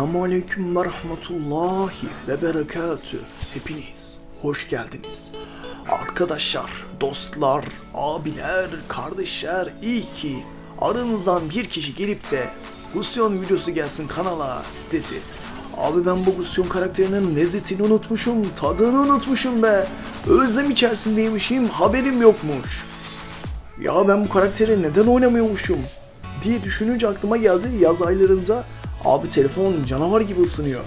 Esselamu Aleyküm ve Rahmetullahi ve Berekatü. Hepiniz hoş geldiniz. Arkadaşlar, dostlar, abiler, kardeşler iyi ki aranızdan bir kişi gelip de Gusyon videosu gelsin kanala dedi. Abi ben bu Gusyon karakterinin lezzetini unutmuşum, tadını unutmuşum be. Özlem içerisindeymişim, haberim yokmuş. Ya ben bu karakteri neden oynamıyormuşum diye düşününce aklıma geldi yaz aylarında abi telefon canavar gibi ısınıyor.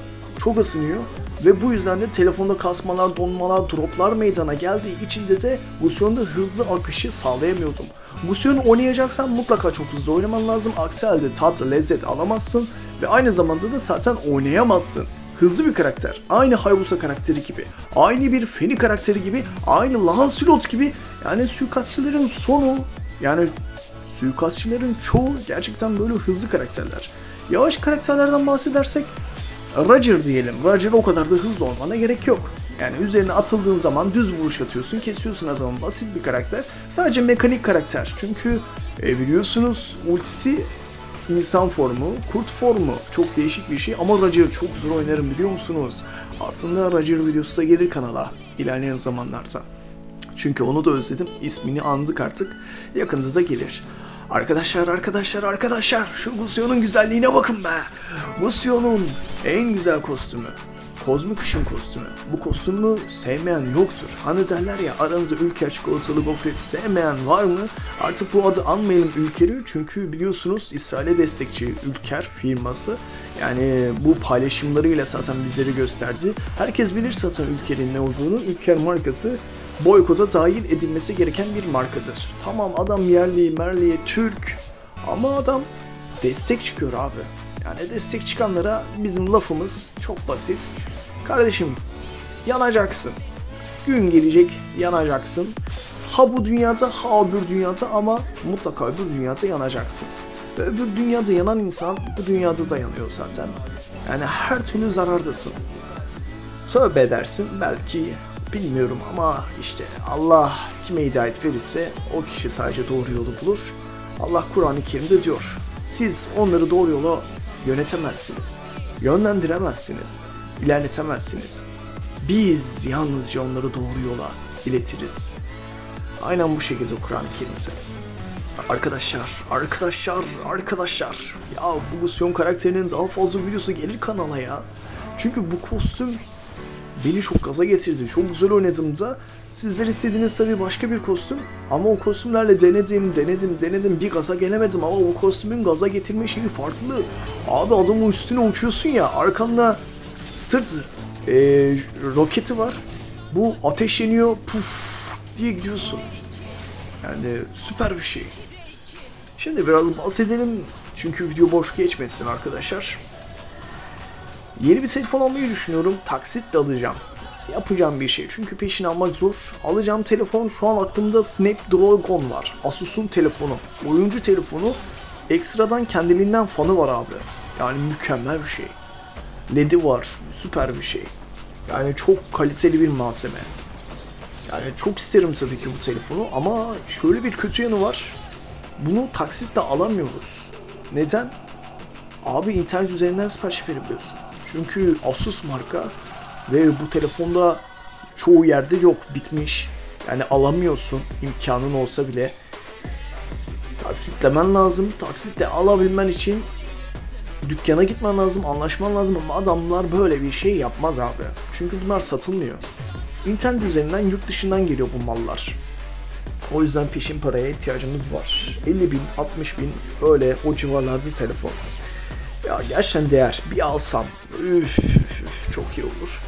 Çok ısınıyor ve bu yüzden de telefonda kasmalar, donmalar, droplar meydana geldiği için de de Gusion'da hızlı akışı sağlayamıyordum. Gusion oynayacaksan mutlaka çok hızlı oynaman lazım. Aksi halde tat, lezzet alamazsın ve aynı zamanda da zaten oynayamazsın. Hızlı bir karakter. Aynı Hayabusa karakteri gibi. Aynı bir Feni karakteri gibi. Aynı Lancelot gibi. Yani suikastçıların sonu. Yani suikastçıların çoğu gerçekten böyle hızlı karakterler. Yavaş karakterlerden bahsedersek Roger diyelim. Roger o kadar da hızlı olmana gerek yok. Yani üzerine atıldığın zaman düz vuruş atıyorsun, kesiyorsun adamı. Basit bir karakter. Sadece mekanik karakter. Çünkü e, biliyorsunuz ultisi insan formu, kurt formu. Çok değişik bir şey ama Roger çok zor oynarım biliyor musunuz? Aslında Roger videosu da gelir kanala ilerleyen zamanlarda. Çünkü onu da özledim. İsmini andık artık. Yakında da gelir. Arkadaşlar, arkadaşlar, arkadaşlar. Şu Gusion'un güzelliğine bakın be. Gusion'un en güzel kostümü. Kozmik Işın kostümü. Bu kostümü sevmeyen yoktur. Hani derler ya aranızda Ülker çikolatalı gofret sevmeyen var mı? Artık bu adı anmayalım Ülker'i çünkü biliyorsunuz İsrail'e destekçi Ülker firması. Yani bu paylaşımlarıyla zaten bizleri gösterdi. Herkes bilir zaten Ülker'in ne olduğunu. Ülker markası boykota dahil edilmesi gereken bir markadır. Tamam adam yerli, merli, Türk ama adam destek çıkıyor abi. Yani destek çıkanlara bizim lafımız çok basit. Kardeşim yanacaksın. Gün gelecek yanacaksın. Ha bu dünyada ha öbür dünyada ama mutlaka öbür dünyada yanacaksın. Ve öbür dünyada yanan insan bu dünyada da yanıyor zaten. Yani her türlü zarardasın. Tövbe edersin belki bilmiyorum ama işte Allah kime hidayet verirse o kişi sadece doğru yolu bulur. Allah Kur'an-ı Kerim'de diyor. Siz onları doğru yola yönetemezsiniz. Yönlendiremezsiniz. ilerletemezsiniz. Biz yalnızca onları doğru yola iletiriz. Aynen bu şekilde Kur'an-ı Kerim'de. Arkadaşlar, arkadaşlar, arkadaşlar. Ya bu Gusyon karakterinin daha fazla videosu gelir kanala ya. Çünkü bu kostüm beni çok gaza getirdi. Çok güzel oynadığımda sizler istediğiniz tabii başka bir kostüm ama o kostümlerle denedim, denedim, denedim bir gaza gelemedim ama o kostümün gaza getirme şeyi farklı. Abi adamın üstüne uçuyorsun ya arkanda sırt e, roketi var. Bu ateşleniyor puf diye gidiyorsun. Yani süper bir şey. Şimdi biraz bahsedelim çünkü video boş geçmesin arkadaşlar. Yeni bir telefon almayı düşünüyorum. Taksitle alacağım. Yapacağım bir şey çünkü peşin almak zor. Alacağım telefon şu an aklımda Snapdragon var. Asus'un telefonu. Oyuncu telefonu. Ekstradan kendiliğinden fanı var abi. Yani mükemmel bir şey. LED'i var. Süper bir şey. Yani çok kaliteli bir malzeme. Yani çok isterim tabii ki bu telefonu ama şöyle bir kötü yanı var. Bunu taksitle alamıyoruz. Neden? Abi internet üzerinden sipariş verebiliyorsun. Çünkü Asus marka ve bu telefonda çoğu yerde yok bitmiş. Yani alamıyorsun imkanın olsa bile. Taksitlemen lazım. Taksitle alabilmen için dükkana gitmen lazım, anlaşman lazım ama adamlar böyle bir şey yapmaz abi. Çünkü bunlar satılmıyor. İnternet üzerinden yurt dışından geliyor bu mallar. O yüzden peşin paraya ihtiyacımız var. 50 bin, 60 bin öyle o civarlarda telefon. Ya gerçekten değer. Bir alsam. Üf, üf, çok iyi olur.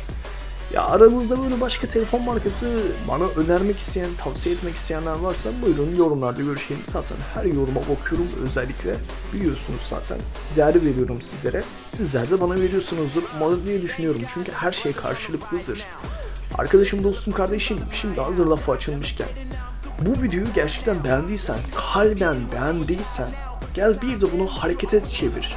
Ya aranızda böyle başka telefon markası bana önermek isteyen, tavsiye etmek isteyenler varsa buyurun yorumlarda görüşelim. Zaten her yoruma bakıyorum özellikle. Biliyorsunuz zaten. Değer veriyorum sizlere. Sizler de bana veriyorsunuzdur. Umarım diye düşünüyorum. Çünkü her şey karşılıklıdır. Arkadaşım, dostum, kardeşim şimdi hazır lafı açılmışken bu videoyu gerçekten beğendiysen, kalben beğendiysen gel bir de bunu harekete çevir.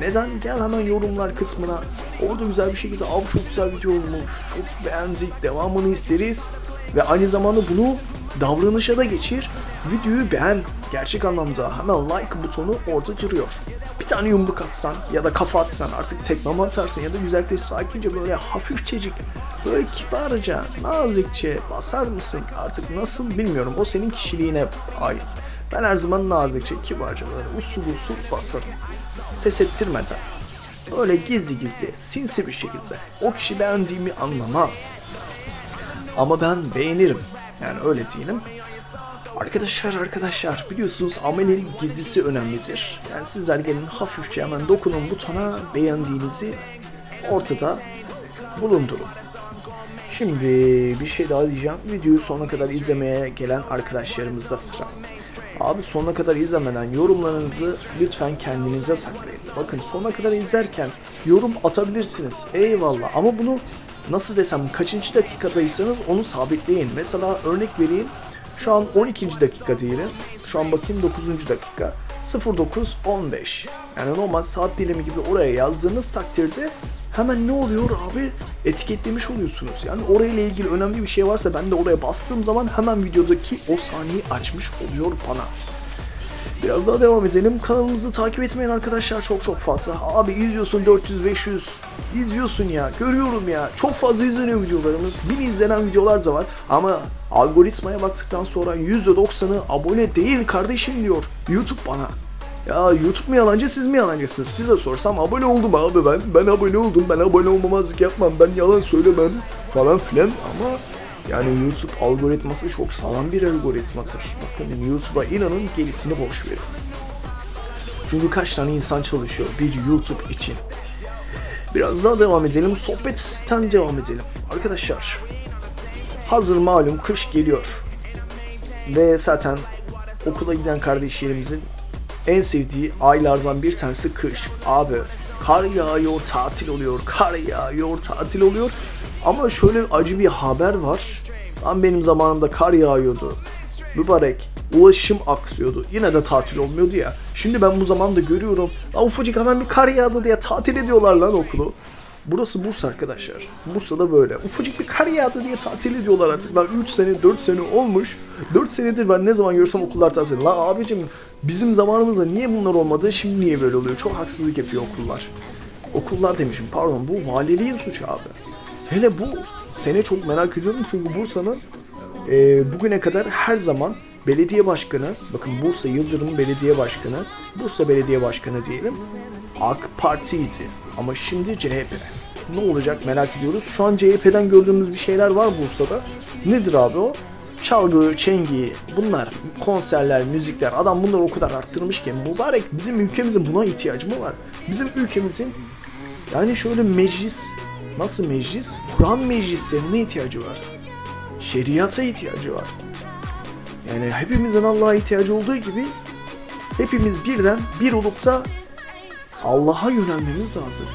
Neden? Gel hemen yorumlar kısmına. Orada güzel bir şekilde abi çok güzel video olmuş. Çok beğendik. Devamını isteriz. Ve aynı zamanda bunu davranışa da geçir. Videoyu beğen. Gerçek anlamda hemen like butonu orada duruyor. Bir tane yumruk atsan ya da kafa atsan artık tekmeme atarsın ya da güzellikle sakince böyle hafifçecik böyle kibarca nazikçe basar mısın artık nasıl bilmiyorum o senin kişiliğine ait. Ben her zaman nazikçe kibarca böyle usul usul basarım. Ses ettirmeden. Öyle gizli gizli, sinsi bir şekilde. O kişi beğendiğimi anlamaz. Ama ben beğenirim. Yani öyle diyelim. Arkadaşlar arkadaşlar biliyorsunuz amelenin gizlisi önemlidir. Yani sizler gelin hafifçe hemen dokunun butona beğendiğinizi ortada bulundurun. Şimdi bir şey daha diyeceğim. Videoyu sonuna kadar izlemeye gelen arkadaşlarımızda sıra. Abi sonuna kadar izlemeden yorumlarınızı lütfen kendinize saklayın. Bakın sonuna kadar izlerken yorum atabilirsiniz. Eyvallah ama bunu nasıl desem kaçıncı dakikadaysanız onu sabitleyin. Mesela örnek vereyim. Şu an 12. dakika diyelim. Şu an bakayım 9. dakika. 09.15 Yani normal saat dilimi gibi oraya yazdığınız takdirde hemen ne oluyor abi? Etiketlemiş oluyorsunuz. Yani orayla ilgili önemli bir şey varsa ben de oraya bastığım zaman hemen videodaki o sahneyi açmış oluyor bana. Biraz daha devam edelim. Kanalımızı takip etmeyen arkadaşlar çok çok fazla. Abi izliyorsun 400-500. İzliyorsun ya. Görüyorum ya. Çok fazla izleniyor videolarımız. Bin izlenen videolar da var. Ama algoritmaya baktıktan sonra %90'ı abone değil kardeşim diyor. YouTube bana. Ya YouTube mu yalancı siz mi yalancısınız? Size sorsam abone oldum abi ben. Ben abone oldum. Ben abone olmamazlık yapmam. Ben yalan söylemem falan filan ama yani YouTube algoritması çok sağlam bir algoritmadır. Bakın YouTube'a inanın gerisini boş verin. Çünkü kaç tane insan çalışıyor bir YouTube için. Biraz daha devam edelim. Sohbetten devam edelim. Arkadaşlar hazır malum kış geliyor. Ve zaten okula giden kardeşlerimizin en sevdiği aylardan bir tanesi kış. Abi kar yağıyor, tatil oluyor, kar yağıyor, tatil oluyor. Ama şöyle acı bir haber var. Lan benim zamanımda kar yağıyordu. Mübarek. Ulaşım aksıyordu. Yine de tatil olmuyordu ya. Şimdi ben bu zamanda görüyorum. Lan ufacık hemen bir kar yağdı diye tatil ediyorlar lan okulu. Burası Bursa arkadaşlar. Bursa'da böyle. Ufacık bir kar yağdı diye tatil ediyorlar artık. Lan 3 sene 4 sene olmuş. 4 senedir ben ne zaman görsem okullar tatil. Lan abicim bizim zamanımızda niye bunlar olmadı şimdi niye böyle oluyor? Çok haksızlık yapıyor okullar. Okullar demişim pardon bu valiliğin suçu abi. Hele bu sene çok merak ediyorum çünkü Bursa'nın e, bugüne kadar her zaman belediye başkanı, bakın Bursa Yıldırım Belediye Başkanı, Bursa Belediye Başkanı diyelim, AK Parti'ydi. Ama şimdi CHP. Ne olacak merak ediyoruz. Şu an CHP'den gördüğümüz bir şeyler var Bursa'da. Nedir abi o? Çalgı, çengi, bunlar, konserler, müzikler. Adam bunları o kadar arttırmış ki mübarek bizim ülkemizin buna ihtiyacı mı var? Bizim ülkemizin yani şöyle meclis, nasıl meclis? Kur'an meclislerine ihtiyacı var. Şeriata ihtiyacı var. Yani hepimizin Allah'a ihtiyacı olduğu gibi hepimiz birden bir olup da Allah'a yönelmemiz lazım.